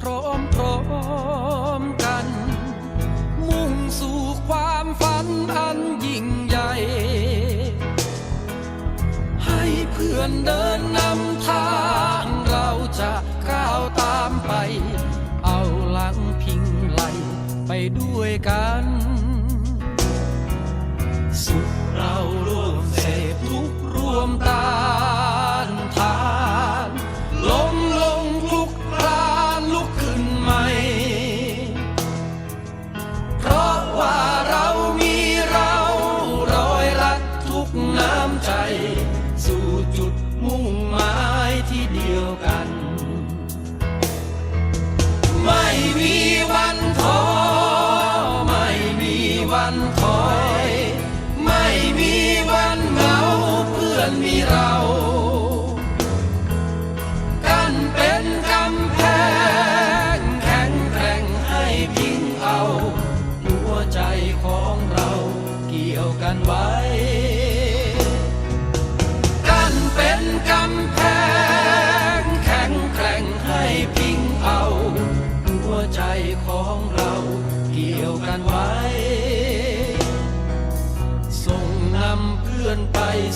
พร้อมพร้อมกัน มุ่งสู่ความฝันอันยิ่งใหญ่ ให้เพื่อนเดินนำทางเราจะก้าวตามไป เอาหลังพิงไหลไปด้วยกัน สุขเราร่วำใจ สู่จุดมุ่งหมายที่เดียวกัน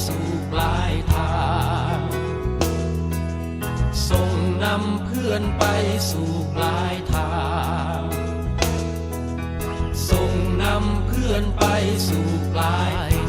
สู่ปลายทาง ส่งนำเพื่อนไปสู่ปลายทาง ส่งนำเพื่อนไปสู่ปลาย